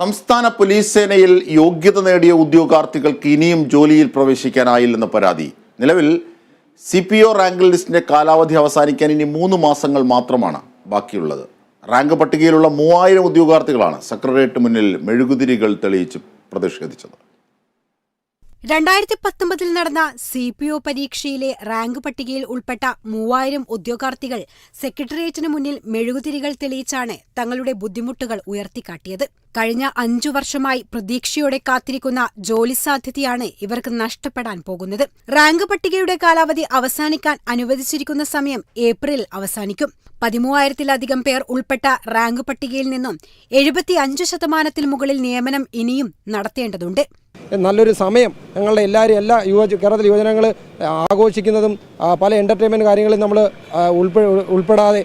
സംസ്ഥാന പോലീസ് സേനയിൽ യോഗ്യത നേടിയ ഉദ്യോഗാർത്ഥികൾക്ക് ഇനിയും ജോലിയിൽ പ്രവേശിക്കാനായില്ലെന്ന പരാതി. നിലവിൽ സി പി ഒ റാങ്ക് ലിസ്റ്റിന്റെ കാലാവധി അവസാനിക്കാൻ ഇനി മൂന്ന് മാസങ്ങൾ മാത്രമാണ് ബാക്കിയുള്ളത്. റാങ്ക് പട്ടികയിലുള്ള മൂവായിരം ഉദ്യോഗാർത്ഥികളാണ് സെക്രട്ടേറിയറ്റ് മുന്നിൽ മെഴുകുതിരികൾ തെളിയിച്ച് പ്രതിഷേധിച്ചത്. രണ്ടായിരത്തി പത്തൊമ്പതിൽ നടന്ന സി പി ഒ പരീക്ഷയിലെ റാങ്ക് പട്ടികയിൽ ഉൾപ്പെട്ട മൂവായിരം ഉദ്യോഗാർത്ഥികൾ സെക്രട്ടേറിയറ്റിന് മുന്നിൽ മെഴുകുതിരികൾ തെളിയിച്ചാണ് തങ്ങളുടെ ബുദ്ധിമുട്ടുകൾ ഉയർത്തിക്കാട്ടിയത്. കഴിഞ്ഞ അഞ്ചു വർഷമായി പ്രതീക്ഷയോടെ കാത്തിരിക്കുന്ന ജോലി സാധ്യതയാണ് ഇവർക്ക് നഷ്ടപ്പെടാൻ പോകുന്നത്. റാങ്ക് പട്ടികയുടെ കാലാവധി അവസാനിക്കാൻ അനുവദിച്ചിരിക്കുന്ന സമയം ഏപ്രിൽ അവസാനിക്കും. പതിമൂവായിരത്തിലധികം പേർ ഉൾപ്പെട്ട റാങ്ക് പട്ടികയിൽ നിന്നും എഴുപത്തിയഞ്ച് ശതമാനത്തിൽ മുകളിൽ നിയമനം ഇനിയും നടത്തേണ്ടതുണ്ട്. നല്ലൊരു സമയം ഞങ്ങളുടെ എല്ലാവരും എല്ലാ യുവ കേരളത്തിലെ യുവജനങ്ങൾ ആഘോഷിക്കുന്നതും പല എന്റർടൈൻമെന്റ് കാര്യങ്ങളിൽ നമ്മൾ ഉൾപ്പെ ഉൾപ്പെടാതെ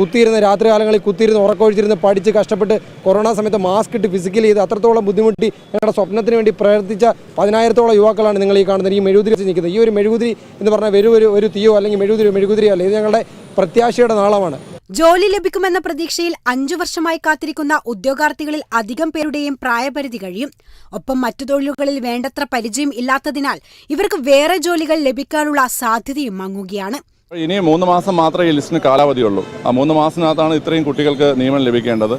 കുത്തിയിരുന്ന് രാത്രികാലങ്ങളിൽ കുത്തിയിരുന്ന് ഉറക്കമൊഴിച്ചിരുന്ന് പഠിച്ച് കഷ്ടപ്പെട്ട് കൊറോണ സമയത്ത് മാസ്ക് ഇട്ട് ഫിസിക്കൽ ചെയ്ത് അത്രത്തോളം ബുദ്ധിമുട്ടി ഞങ്ങളുടെ സ്വപ്നത്തിന് വേണ്ടി പ്രവർത്തിച്ച പതിനായിരത്തോളം യുവാക്കളാണ് നിങ്ങൾ ഈ കാണുന്നത്. ഈ മെഴുകുതിരി വെച്ച് നിൽക്കുന്നത്. ഈ ഒരു മെഴുകുതിരി എന്ന് പറഞ്ഞാൽ വെറും ഒരു തീയോ അല്ലെങ്കിൽ മെഴുകുതിരി മെഴുകുതിരിയോ അല്ല. ഇത് ഞങ്ങളുടെ പ്രത്യാശയുടെ നാളമാണ്. ജോലി ലഭിക്കുമെന്ന പ്രതീക്ഷയിൽ അഞ്ചു വർഷമായി കാത്തിരിക്കുന്ന ഉദ്യോഗാർത്ഥികളിൽ അധികം പേരുടെയും പ്രായപരിധി കഴിയും. ഒപ്പം മറ്റു തൊഴിലുകളിൽ വേണ്ടത്ര പരിചയം ഇല്ലാത്തതിനാൽ ഇവർക്ക് വേറെ ജോലികൾ ലഭിക്കാനുള്ള സാധ്യതയും മങ്ങുകയാണ്. ഇനി മൂന്ന് മാസം മാത്രമേ ലിസ്റ്റിന് കാലാവധിയുള്ളൂ. ആ മൂന്ന് മാസത്തിനകത്താണ് ഇത്രയും കുട്ടികൾക്ക് നിയമനം ലഭിക്കേണ്ടത്.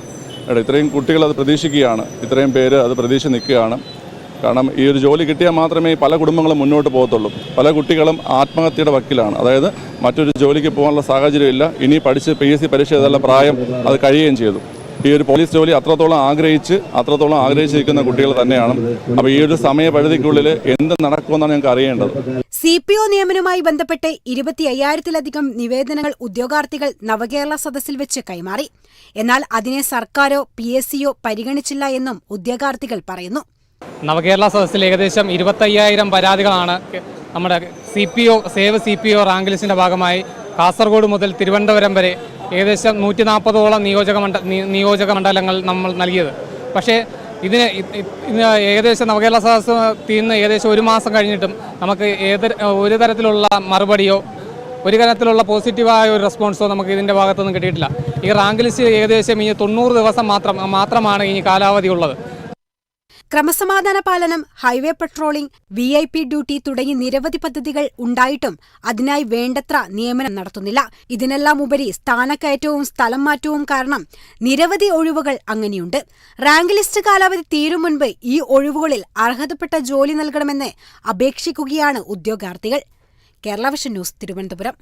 ഇത്രയും കുട്ടികൾ അത് പ്രതീക്ഷിക്കുകയാണ്. ഇത്രയും പേര് അത് പ്രതീക്ഷ നിൽക്കുകയാണ്. കാരണം ഈ ഒരു ജോലി കിട്ടിയാൽ മാത്രമേ പല കുടുംബങ്ങളും മുന്നോട്ട് പോകത്തുള്ളൂ. പല കുട്ടികളും ആത്മഹത്യയുടെ വക്കിലാണ്. അതായത് മറ്റൊരു ജോലിക്ക് പോകാനുള്ള സാഹചര്യമില്ല ഇനി പഠിച്ച് പി എസ് സി പരീക്ഷ എഴുതാനുള്ള പ്രായം അത് കഴിയുകയും ചെയ്തു. ഈ ഒരു പോലീസ് ജോലി അത്രത്തോളം ആഗ്രഹിച്ച് അത്രത്തോളം ആഗ്രഹിച്ചിരിക്കുന്ന കുട്ടികൾ തന്നെയാണ്. അപ്പോൾ ഈ ഒരു സമയപരിധിക്കുള്ളിൽ എന്ത് നടക്കുമെന്നാണ് ഞങ്ങൾക്ക് അറിയേണ്ടത്. സി പി ഒ നിയമനവുമായി ബന്ധപ്പെട്ട് ഇരുപത്തി അയ്യായിരത്തിലധികം നിവേദനങ്ങൾ ഉദ്യോഗാർത്ഥികൾ നവകേരള സദസ്സിൽ വെച്ച് കൈമാറി. എന്നാൽ അതിനെ സർക്കാരോ പി എസ് സിയോ പരിഗണിച്ചില്ല എന്നും ഉദ്യോഗാർത്ഥികൾ പറയുന്നു. നവകേരള സദസ്സിൽ ഏകദേശം ഇരുപത്തയ്യായിരം പരാതികളാണ് നമ്മുടെ C P O save C P O rank ലിസ്റ്റിന്റെ ഭാഗമായി കാസർഗോഡ് മുതൽ തിരുവനന്തപുരം വരെ ഏകദേശം നൂറ്റി നാൽപ്പതോളം നിയോജക മണ്ഡ നിയോജക മണ്ഡലങ്ങൾ നമ്മൾ നൽകിയത്. പക്ഷേ ഇതിന് ഇന്ന് ഏകദേശം നവകേരള സദസ്സ് തീർന്ന് ഏകദേശം ഒരു മാസം കഴിഞ്ഞിട്ടും നമുക്ക് ഏത് ഒരു തരത്തിലുള്ള മറുപടിയോ ഒരു തരത്തിലുള്ള പോസിറ്റീവായ ഒരു റെസ്പോൺസോ നമുക്ക് ഇതിന്റെ ഭാഗത്തുനിന്നും കിട്ടിയിട്ടില്ല. ഈ റാങ്ക് ലിസ്റ്റ് ഏകദേശം ഇനി തൊണ്ണൂറ് ദിവസം മാത്രം മാത്രമാണ് ഇനി കാലാവധി ഉള്ളത്. ക്രമസമാധാന പാലനം highway patrolling V I P duty തുടങ്ങി നിരവധി പദ്ധതികൾ ഉണ്ടായിട്ടും അതിനായി വേണ്ടത്ര നിയമനം നടത്തുന്നില്ല. ഇതിനെല്ലാം ഉപരി സ്ഥാനക്കയറ്റവും സ്ഥലം മാറ്റവും കാരണം നിരവധി ഒഴിവുകൾ അങ്ങനെയുണ്ട്. റാങ്ക് ലിസ്റ്റ് കാലാവധി തീരും മുൻപ് ഈ ഒഴിവുകളിൽ അർഹതപ്പെട്ട ജോലി നൽകണമെന്ന് അപേക്ഷിക്കുകയാണ് ഉദ്യോഗാർത്ഥികൾ. Kerala vision news Thiruvananthapuram.